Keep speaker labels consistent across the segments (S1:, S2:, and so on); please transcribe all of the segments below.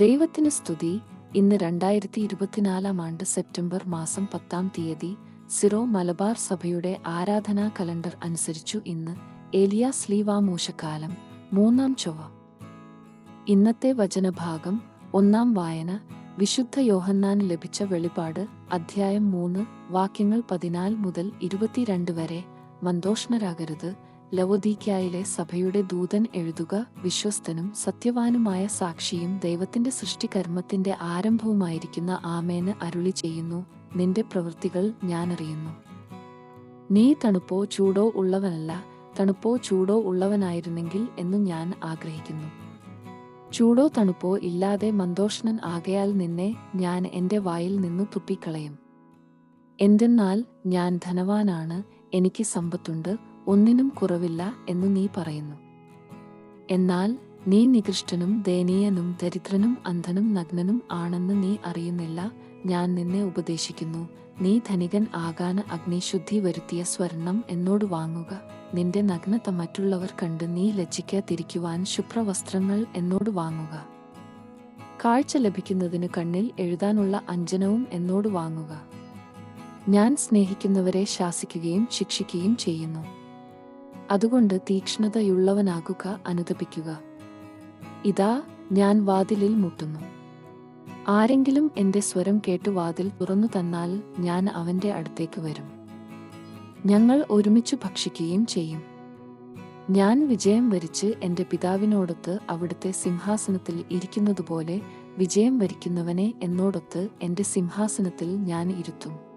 S1: ദൈവത്തിന് സ്തുതി. ഇന്ന് രണ്ടായിരത്തി ഇരുപത്തിനാലാം ആണ്ട് സെപ്റ്റംബർ മാസം പത്താം തീയതി സിറോ മലബാർ സഭയുടെ ആരാധനാ കലണ്ടർ അനുസരിച്ചു ഇന്ന് ഏലിയ സ്ലീവാമൂശക്കാലം മൂന്നാം ചൊവ്വ. ഇന്നത്തെ വചനഭാഗം ഒന്നാം വായന. വിശുദ്ധ യോഹന്നാൻ ലഭിച്ച വെളിപാട് അധ്യായം മൂന്ന് വാക്യങ്ങൾ പതിനാല് മുതൽ ഇരുപത്തിരണ്ട് വരെ. മന്തോഷ്ണരാകരുത് ലവോദീക്കായിലെ സഭയുടെ ദൂതൻ എഴുതുക വിശ്വസ്തനും സത്യവാനുമായ സാക്ഷിയും ദൈവത്തിന്റെ സൃഷ്ടികർമ്മത്തിന്റെ ആരംഭവുമായിരിക്കുന്ന ആമേന് അരുളി ചെയ്യുന്നു. നിന്റെ പ്രവൃത്തികൾ ഞാനറിയുന്നു. നീ തണുപ്പോ ചൂടോ ഉള്ളവനല്ല തണുപ്പോ ചൂടോ ഉള്ളവനായിരുന്നെങ്കിൽ എന്നു ഞാൻ ആഗ്രഹിക്കുന്നു. ചൂടോ തണുപ്പോ ഇല്ലാതെ മന്തോഷ്ണൻ ആകയാൽ നിന്നെ ഞാൻ എന്റെ വായിൽ നിന്നു തുപ്പിക്കളയും. എന്തെന്നാൽ ഞാൻ ധനവാനാണ് എനിക്ക് സമ്പത്തുണ്ട് ഒന്നിനും കുറവില്ല എന്ന് നീ പറയുന്നു. എന്നാൽ നീ നികൃഷ്ടനും ദയനീയനും ദരിദ്രനും അന്ധനും നഗ്നനും ആണെന്ന് നീ അറിയുന്നില്ല ഞാൻ നിന്നെ ഉപദേശിക്കുന്നു. നീ ധനികൻ ആകാൻ അഗ്നിശുദ്ധി വരുത്തിയ സ്വർണം എന്നോട് വാങ്ങുക. നിന്റെ നഗ്നത മറ്റുള്ളവർ കണ്ട് നീ ലജ്ജിക്കാതിരിക്കുവാൻ ശുഭ്രവസ്ത്രങ്ങൾ എന്നോട് വാങ്ങുക. കാഴ്ച ലഭിക്കുന്നതിന് കണ്ണിൽ എഴുതാനുള്ള അഞ്ജനവും എന്നോട് വാങ്ങുക. ഞാൻ സ്നേഹിക്കുന്നവരെ ശാസിക്കുകയും ശിക്ഷിക്കുകയും ചെയ്യുന്നു. അതുകൊണ്ട് തീക്ഷ്ണതയുള്ളവനാകുക അനുദപിക്കുക. ഇതാ ഞാൻ വാതിലിൽ മുട്ടുന്നു. ആരെങ്കിലും എന്റെ സ്വരം കേട്ടു വാതിൽ തുറന്നു തന്നാൽ ഞാൻ അവന്റെ അടുത്തേക്ക് വരും. ഞങ്ങൾ ഒരുമിച്ച് ഭക്ഷിക്കുകയും ചെയ്യും. ഞാൻ വിജയം വരിച്ച് എന്റെ പിതാവിനോടൊത്ത് അവിടുത്തെ സിംഹാസനത്തിൽ ഇരിക്കുന്നതുപോലെ വിജയം വരിക്കുന്നവനെ എന്നോടൊത്ത് എന്റെ സിംഹാസനത്തിൽ ഞാൻ ഇരുത്തും.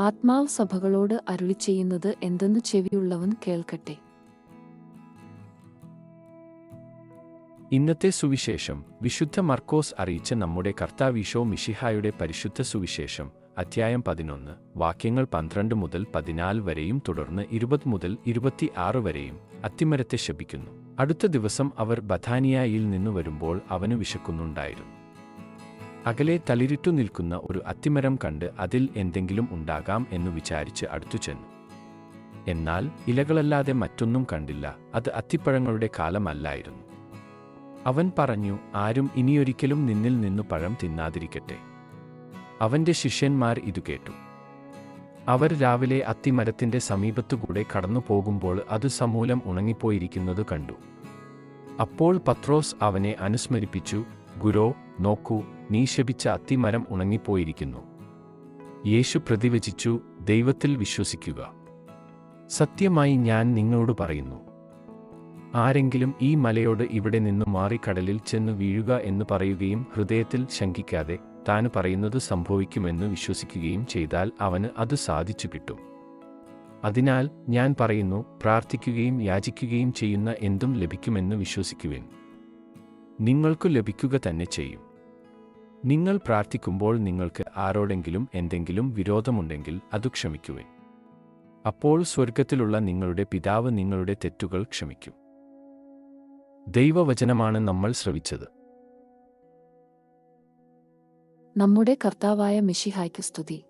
S1: ആത്മാവ് സഭകളോട് അരുളി ചെയ്യുന്നത് എന്തെന്ന് ചെവിയുള്ളവൻ കേൾക്കട്ടെ.
S2: ഇന്നത്തെ സുവിശേഷം വിശുദ്ധ മർക്കോസ് അറിയിച്ച നമ്മുടെ കർത്താവീശോ മിഷിഹായുടെ പരിശുദ്ധ സുവിശേഷം അധ്യായം പതിനൊന്ന് വാക്യങ്ങൾ പന്ത്രണ്ട് മുതൽ പതിനാല് വരെയും തുടർന്ന് ഇരുപത് മുതൽ ഇരുപത്തി ആറ് വരെയും അത്തിമരത്തെ ശപിക്കുന്നു. അടുത്ത ദിവസം അവർ ബഥാനിയായിൽ നിന്നു വരുമ്പോൾ അവന് വിശക്കുന്നുണ്ടായിരുന്നു. അകലെ തളിരിട്ടു നിൽക്കുന്ന ഒരു അത്തിമരം കണ്ട് അതിൽ എന്തെങ്കിലും ഉണ്ടാകാം എന്നു വിചാരിച്ച് അടുത്തു ചെന്നു. എന്നാൽ ഇലകളല്ലാതെ മറ്റൊന്നും കണ്ടില്ല അത് അത്തിപ്പഴങ്ങളുടെ കാലമല്ലായിരുന്നു. അവൻ പറഞ്ഞു ആരും ഇനിയൊരിക്കലും നിന്നിൽ നിന്നു പഴം തിന്നാതിരിക്കട്ടെ. അവന്റെ ശിഷ്യന്മാർ ഇതു കേട്ടു. അവർ രാവിലെ അത്തിമരത്തിന്റെ സമീപത്തുകൂടെ കടന്നു പോകുമ്പോൾ അത് സമൂലം ഉണങ്ങിപ്പോയിരിക്കുന്നത് കണ്ടു. അപ്പോൾ പത്രോസ് അവനെ അനുസ്മരിപ്പിച്ചു ഗുരോ നോക്കൂ നീ ശപിച്ച അത്തിമരം ഉണങ്ങിപ്പോയിരിക്കുന്നു. യേശു പ്രതിവചിച്ചു ദൈവത്തിൽ വിശ്വസിക്കുക. സത്യമായി ഞാൻ നിങ്ങളോട് പറയുന്നു. ആരെങ്കിലും ഈ മലയോട് ഇവിടെ നിന്നു മാറി കടലിൽ ചെന്നു വീഴുക എന്ന് പറയുകയും ഹൃദയത്തിൽ ശങ്കിക്കാതെ താൻ പറയുന്നത് സംഭവിക്കുമെന്ന് വിശ്വസിക്കുകയും ചെയ്താൽ അവന് അത് സാധിച്ചു കിട്ടും. അതിനാൽ ഞാൻ പറയുന്നു പ്രാർത്ഥിക്കുകയും യാചിക്കുകയും ചെയ്യുന്ന എന്തും ലഭിക്കുമെന്ന് വിശ്വസിക്കുവേൻ. നിങ്ങൾക്കു ലഭിക്കുക തന്നെ ചെയ്യും. നിങ്ങൾ പ്രാർത്ഥിക്കുമ്പോൾ നിങ്ങൾക്ക് ആരോടെങ്കിലും എന്തെങ്കിലും വിരോധമുണ്ടെങ്കിൽ അത് ക്ഷമിക്കുവേ അപ്പോൾ സ്വർഗത്തിലുള്ള നിങ്ങളുടെ പിതാവ് നിങ്ങളുടെ തെറ്റുകൾ ക്ഷമിക്കും. ദൈവവചനമാണ് നമ്മൾ ശ്രവിച്ചത്.
S1: നമ്മുടെ കർത്താവായ മിഷിഹായ്ക്ക് സ്തുതി.